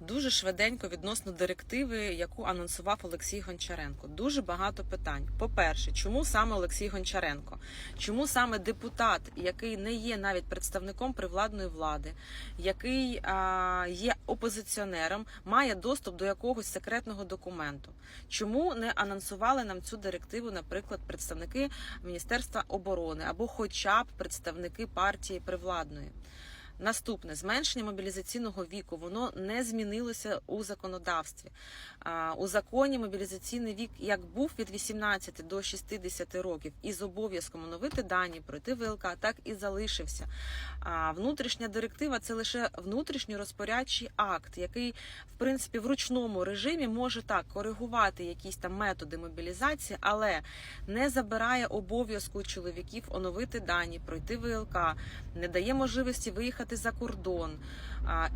Дуже швиденько відносно директиви, яку анонсував Олексій Гончаренко. Дуже багато питань. По-перше, чому саме Олексій Гончаренко? Чому саме депутат, який не є навіть представником привладної влади, який а, є опозиціонером, має доступ до якогось секретного документу? Чому не анонсували нам цю директиву, наприклад, представники Міністерства оборони або, хоча б представники партії привладної? Наступне зменшення мобілізаційного віку воно не змінилося у законодавстві. У законі мобілізаційний вік як був від 18 до 60 років із обов'язком оновити дані, пройти ВЛК, так і залишився. Внутрішня директива це лише внутрішньо розпорядчий акт, який в принципі в ручному режимі може так коригувати якісь там методи мобілізації, але не забирає обов'язку чоловіків оновити дані, пройти ВЛК, не дає можливості виїхати за кордон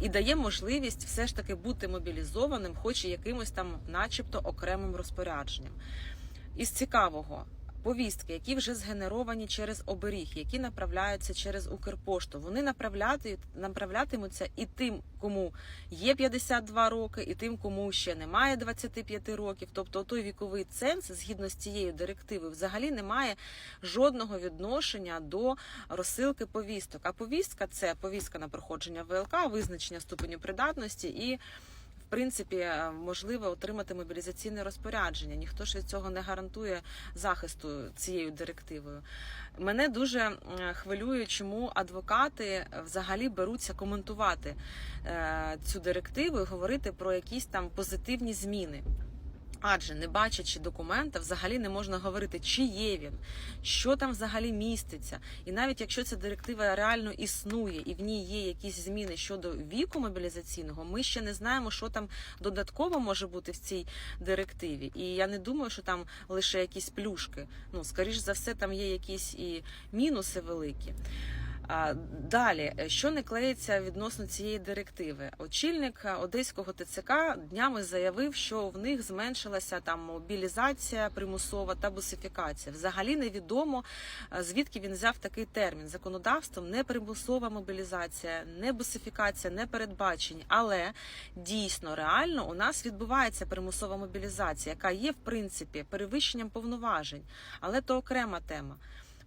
і дає можливість все ж таки бути мобілізованим, хоч і якимось там, начебто, окремим розпорядженням. Із цікавого. Повістки, які вже згенеровані через оберіг, які направляються через Укрпошту, вони направляти, направлятимуться і тим, кому є 52 роки, і тим, кому ще немає 25 років. Тобто той віковий ценз, згідно з цією директивою, взагалі не має жодного відношення до розсилки повісток. А повістка це повістка на проходження ВЛК, визначення ступеню придатності і. Принципі, е, можливо отримати мобілізаційне розпорядження. Ніхто ж від цього не гарантує захисту цією директивою. Мене дуже хвилює, чому адвокати взагалі беруться коментувати е, цю директиву і говорити про якісь там позитивні зміни. Адже не бачачи документа, взагалі не можна говорити, чи є він, що там взагалі міститься. І навіть якщо ця директива реально існує і в ній є якісь зміни щодо віку мобілізаційного, ми ще не знаємо, що там додатково може бути в цій директиві. І я не думаю, що там лише якісь плюшки. Ну, скоріш за все, там є якісь і мінуси великі. Далі, е, що не клеїться відносно цієї директиви, очільник е, одеського ТЦК днями заявив, що в них зменшилася там мобілізація примусова та бусифікація. Взагалі невідомо е, звідки він взяв такий термін. Законодавством не примусова мобілізація, не бусифікація, не передбачені. Але дійсно реально у нас відбувається примусова мобілізація, яка є в принципі перевищенням повноважень, але то окрема тема.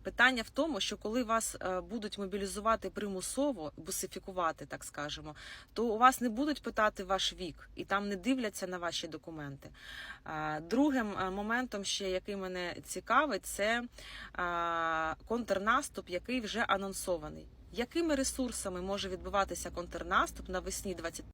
Питання в тому, що коли вас е, будуть мобілізувати примусово, бусифікувати, так скажемо, то у вас не будуть питати ваш вік і там не дивляться на ваші документи. Е, Другим е, моментом, ще який мене цікавить, це контрнаступ, який вже анонсований. Якими ресурсами може відбуватися контрнаступ навесні 20